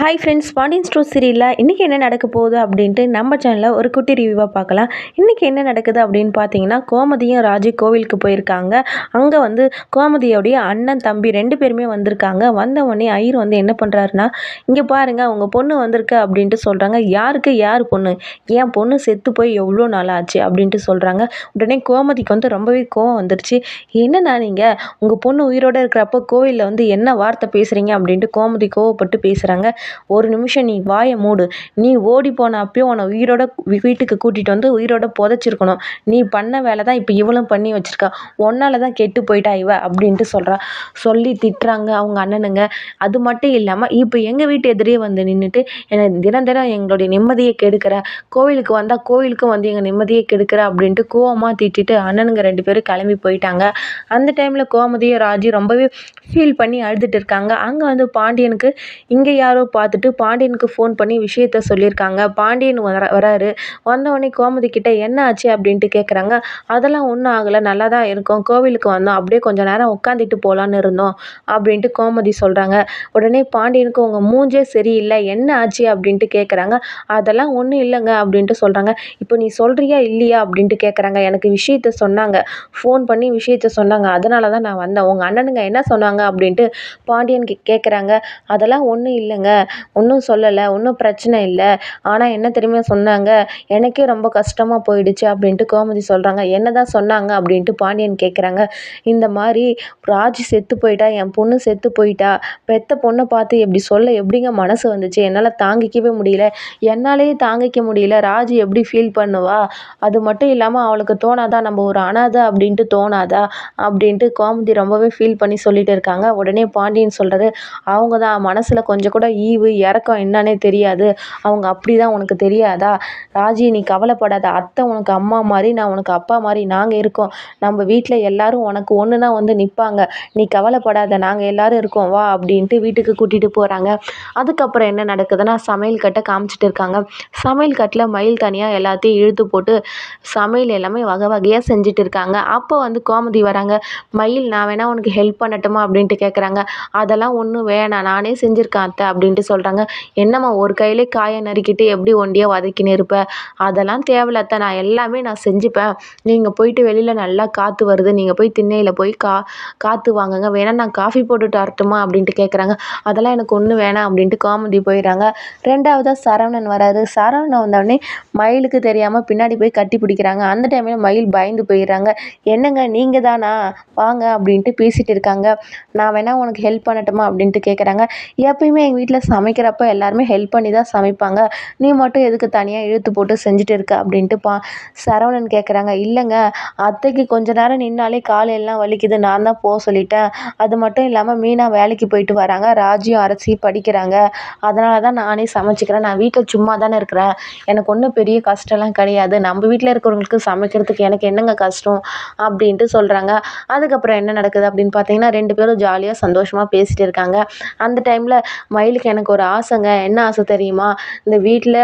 Hi friends Pandian store சீரியலில் இன்றைக்கி என்ன நடக்க போகுது அப்படின்ட்டு நம்ம சேனலில் ஒரு குட்டி ரிவ்யூவாக பார்க்கலாம். இன்றைக்கி என்ன நடக்குது அப்படின்னு பார்த்தீங்கன்னா கோமதியும் ராஜி கோவிலுக்கு போயிருக்காங்க. அங்கே வந்து கோமதியோடைய அண்ணன் தம்பி ரெண்டு பேருமே வந்திருக்காங்க. வந்த உடனே ஐயர் வந்து என்ன பண்ணுறாருன்னா இங்கே பாருங்கள் உங்கள் பொண்ணு வந்திருக்கு அப்படின்ட்டு சொல்கிறாங்க யாருக்கு? யார் பொண்ணு? ஏன் பொண்ணு செத்து போய் எவ்வளோ நாள் ஆச்சு? அப்படின்ட்டு சொல்கிறாங்க உடனே கோமதிக்கு வந்து ரொம்பவே கோவம் வந்துருச்சு. என்னண்ணா நீங்கள் உங்கள் பொண்ணு உயிரோடு இருக்கிறப்போ கோவிலில் வந்து என்ன வார்த்தை பேசுகிறீங்க அப்படின்ட்டு கோமதி கோவப்பட்டு பேசுகிறாங்க ஒரு நிமிஷம் நீ வாயை மூடு. நீ ஓடி போன அப்பயும் உன்னை உயிரோட வீட்டுக்கு கூட்டிகிட்டு வந்து உயிரோட புதைச்சிருக்கணும். நீ பண்ண வேலை தான் இப்போ இவளும் பண்ணி வச்சுருக்கா. உன்னால தான் கெட்டு போயிட்டா இவ அப்படின்ட்டு சொல்கிறா சொல்லி திட்டுறாங்க அவங்க அண்ணனுங்க. அது மட்டும் இல்லாமல் இப்போ எங்கள் வீட்டு எதிரே வந்து நின்றுட்டு என்னை தினம் தினம் எங்களுடைய நிம்மதியை கெடுக்கிற கோவிலுக்கு வந்தால் கோவிலுக்கும் வந்து எங்கள் நிம்மதியை கெடுக்கிற அப்படின்ட்டு கோவமாக திட்டிட்டு அண்ணனுங்க ரெண்டு பேரும் கிளம்பி போயிட்டாங்க. அந்த டைமில் கோமதியும் ராஜி ரொம்பவே ஃபீல் பண்ணி அழுதுட்டு இருக்காங்க. அங்கே வந்து பாண்டியனுக்கு இங்கே யாரோ பார்த்துட்டு பாண்டியனுக்கு ஃபோன் பண்ணி விஷயத்த சொல்லியிருக்காங்க. பாண்டியன் வர வராரு. வந்தவொடனே கோமதி கிட்ட என்ன ஆச்சு அப்படின்ட்டு கேட்குறாங்க அதெல்லாம் ஒன்றும் ஆகலை. நல்லா தான் இருக்கும். கோவிலுக்கு வந்தோம். அப்படியே கொஞ்சம் நேரம் உட்காந்துட்டு போகலான்னு இருந்தோம் அப்படின்ட்டு கோமதி சொல்கிறாங்க உடனே பாண்டியனுக்கு உங்கள் மூஞ்சே சரியில்லை. என்ன ஆச்சு அப்படின்ட்டு கேட்குறாங்க அதெல்லாம் ஒன்றும் இல்லைங்க அப்படின்ட்டு சொல்கிறாங்க இப்போ நீ சொல்கிறியா இல்லையா அப்படின்ட்டு கேட்குறாங்க எனக்கு விஷயத்த சொன்னாங்க. ஃபோன் பண்ணி விஷயத்த சொன்னாங்க. அதனால தான் நான் வந்தேன். உங்கள் அண்ணனுங்க என்ன சொன்னாங்க அப்படின்ட்டு பாண்டியன் கேட்குறாங்க அதெல்லாம் ஒன்றும் இல்லைங்க. ஒன்றும் சொல்லலை ஒன்றும் பிரச்சனை இல்லை. ஆனால் என்ன தெரியுமா சொன்னாங்க? எனக்கே ரொம்ப கஷ்டமாக போயிடுச்சு அப்படின்ட்டு கோமதி சொல்கிறாங்க என்ன தான் சொன்னாங்க அப்படின்ட்டு பாண்டியன் கேட்குறாங்க இந்த மாதிரி ராஜி செத்து போயிட்டா என் பொண்ணு செத்து போயிட்டா பெத்த பொண்ணை பார்த்து எப்படி சொல்ல எப்படிங்க மனசு வந்துச்சு? என்னால் தாங்கிக்கவே முடியல. என்னாலேயே தாங்கிக்க முடியல. ராஜி எப்படி ஃபீல் பண்ணுவா? அது மட்டும் இல்லாமல் அவளுக்கு தோணாதா? நம்ம ஒரு அனாதை அப்படின்ட்டு தோணாதா? அப்படின்ட்டு கோமதி ரொம்பவே ஃபீல் பண்ணி சொல்லிட்டு இருக்காங்க. உடனே பாண்டியன் சொல்கிறாரு அவங்க தான் மனசில் கொஞ்சம் கூட ஈ ஈவு இறக்கம் என்னன்னே தெரியாது. அவங்க அப்படி தான் உனக்கு தெரியாதா? ராஜி நீ கவலைப்படாத. அத்தை உனக்கு அம்மா மாதிரி நான் உனக்கு அப்பா மாதிரி நாங்கள் இருக்கோம். நம்ம வீட்டில் எல்லாரும் உனக்கு ஒன்றுனா வந்து நிற்பாங்க நீ கவலைப்படாத நாங்கள் எல்லாரும் இருக்கோம். வா அப்படின்ட்டு வீட்டுக்கு கூட்டிகிட்டு போகிறாங்க அதுக்கப்புறம் என்ன நடக்குதுன்னா சமையல் கட்டை காமிச்சிட்டு இருக்காங்க. சமையல் கட்டில் மயில் தனியாக எல்லாத்தையும் இழுத்து போட்டு சமையல் எல்லாமே வகை வகையாக செஞ்சுட்டு இருக்காங்க. அப்போ வந்து கோமதி வராங்க. மயில் நான் வேணால் உனக்கு ஹெல்ப் பண்ணட்டுமா அப்படின்ட்டு கேட்குறாங்க அதெல்லாம் ஒன்றும் வேணாம். நானே செஞ்சுருக்கேன் அத்தை அப்படின்ட்டு சொல்கிறாங்க என்னம்மா ஒரு கையிலே காயை நறுக்கிட்டு எப்படி ஒண்டியாக வதக்கின்னு இருப்ப? அதெல்லாம் தேவையில்ல நான் எல்லாமே நான் செஞ்சுப்பேன். நீங்கள் போயிட்டு வெளியில் நல்லா காற்று வருது. நீங்கள் போய் திண்ணையில் போய் கா காற்று வாங்குங்க. வேணால் நான் காஃபி போட்டுட்டு வரட்டுமா? அப்படின்ட்டு கேட்குறாங்க அதெல்லாம் எனக்கு ஒன்றும் வேணாம் அப்படின்ட்டு காமெடி போயிடுறாங்க. ரெண்டாவதாக சரவணன் வராரு. சரவணன் வந்தோடனே மயிலுக்கு தெரியாமல் பின்னாடி போய் கட்டி பிடிக்கிறாங்க. அந்த டைமில் மயில் பயந்து போயிடுறாங்க. என்னங்க நீங்கள் தானா வாங்க அப்படின்ட்டு பேசிகிட்டு இருக்காங்க. நான் வேணால் உனக்கு ஹெல்ப் பண்ணட்டுமா? அப்படின்ட்டு கேட்குறாங்க எப்பயுமே எங்கள் வீட்டில் சமைக்கிறப்ப எல்லாருமே ஹெல்ப் பண்ணி தான் சமைப்பாங்க. நீ மட்டும் எதுக்கு தனியாக இழுத்து போட்டு செஞ்சுட்டு இருக்க? அப்படின்ட்டு பா சரவணன் கேட்குறாங்க இல்லைங்க அத்தைக்கு கொஞ்ச நேரம் நின்னாலே காலையெல்லாம் வலிக்குது. நான் தான் போக சொல்லிட்டேன். அது மட்டும் இல்லாமல் மீனா வேலைக்கு போயிட்டு வராங்க. ராஜியும் அரசி படிக்கிறாங்க. அதனால தான் நானே சமைச்சிக்கிறேன். நான் வீட்டில் சும்மா தானே இருக்கிறேன். எனக்கு ஒன்றும் பெரிய கஷ்டம்லாம் கிடையாது. நம்ம வீட்டில் இருக்கிறவங்களுக்கு சமைக்கிறதுக்கு எனக்கு என்னங்க கஷ்டம்? அப்படின்ட்டு சொல்கிறாங்க அதுக்கப்புறம் என்ன நடக்குது அப்படின்னு பார்த்தீங்கன்னா ரெண்டு பேரும் ஜாலியாக சந்தோஷமாக பேசிகிட்டு இருக்காங்க. அந்த டைமில் மயிலுக்கு எனக்கு எனக்கு ஒரு ஆசைங்க. என்ன ஆசை தெரியுமா? இந்த வீட்டில்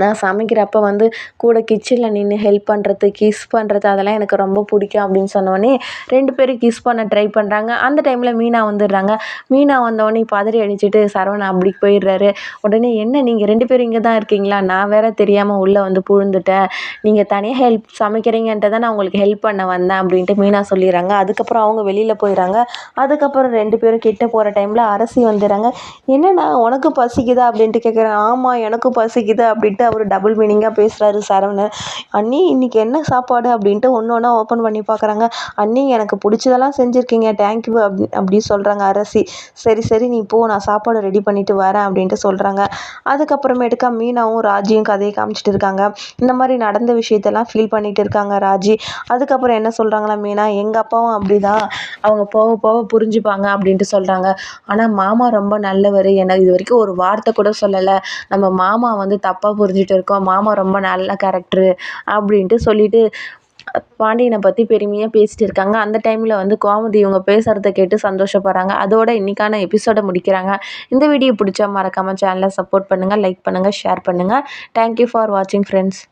நான் சமைக்கிறப்ப வந்து கூட கிச்சனில் நின்று ஹெல்ப் பண்ணுறது கிஸ் பண்ணுறது அதெல்லாம் எனக்கு ரொம்ப பிடிக்கும் அப்படின்னு சொன்னோடனே ரெண்டு பேரும் கிஸ் பண்ண ட்ரை பண்ணுறாங்க அந்த டைமில் மீனா வந்துடுறாங்க. மீனா வந்தோடனே பதறி அடிச்சுட்டு சரவணன் அப்படி போயிடுறாரு. உடனே என்ன நீங்கள் ரெண்டு பேரும் இங்கே தான் இருக்கீங்களா? நான் வேற தெரியாமல் உள்ளே வந்து புழுந்துட்டேன். நீங்கள் தனியாக ஹெல்ப் சமைக்கிறீங்கன்ட்டு தான் நான் உங்களுக்கு ஹெல்ப் பண்ண வந்தேன் அப்படின்ட்டு மீனா சொல்லிடுறாங்க. அதுக்கப்புறம் அவங்க வெளியில் போயிடுறாங்க. அதுக்கப்புறம் ரெண்டு பேரும் கிட்ட போகிற டைமில் அரசி வந்துடுறாங்க. என்னண்ணா உனக்கு பசிக்குதா? அப்படின்ட்டு கேட்குறேன் ஆமாம் எனக்கும் பசிக்குது அப்படின்ட்டு அவர் டபுள் மீனிங்காக பேசுகிறாரு சரவணன். அண்ணி இன்றைக்கி என்ன சாப்பாடு? அப்படின்ட்டு ஒன்று ஒன்றா ஓப்பன் பண்ணி பார்க்குறாங்க அண்ணி எனக்கு பிடிச்சதெல்லாம் செஞ்சுருக்கீங்க தேங்க்யூ அப்படி அப்படி சொல்கிறாங்க அரசி. சரி சரி நீ போ நான் சாப்பாடு ரெடி பண்ணிவிட்டு வரேன் அப்படின்ட்டு சொல்கிறாங்க அதுக்கப்புறமேட்டுக்கா மீனாவும் ராஜியும் கதையை காமிச்சிட்டு இருக்காங்க. இந்த மாதிரி நடந்த விஷயத்தெல்லாம் ஃபீல் பண்ணிகிட்டு இருக்காங்க ராஜி. அதுக்கப்புறம் என்ன சொல்கிறாங்களா மீனா எங்கள் அப்பாவும் அப்படி தான் அவங்க போக போக புரிஞ்சுப்பாங்க அப்படின்ட்டு சொல்கிறாங்க ஆனால் மாமா ரொம்ப நல்லவர். என்ன இது வரைக்கும் ஒரு வார்த்தை கூட சொல்லலை. நம்ம மாமா வந்து தப்பாக புரிஞ்சுட்டு இருக்கோம். மாமா ரொம்ப நல்ல கேரக்டரு அப்படின்ட்டு சொல்லிட்டு பாண்டியனை பற்றி பெருமையாக பேசிட்டு இருக்காங்க. அந்த டைமில் வந்து கோமதி இவங்க பேசுகிறத கேட்டு சந்தோஷப்படுறாங்க. அதோட இன்றைக்கான எபிசோடை முடிக்கிறாங்க. இந்த வீடியோ பிடிச்சா மறக்காமல் சேனலை சப்போர்ட் பண்ணுங்கள் லைக் பண்ணுங்கள் ஷேர் பண்ணுங்கள் தேங்க்யூ ஃபார் வாட்சிங் ஃப்ரெண்ட்ஸ்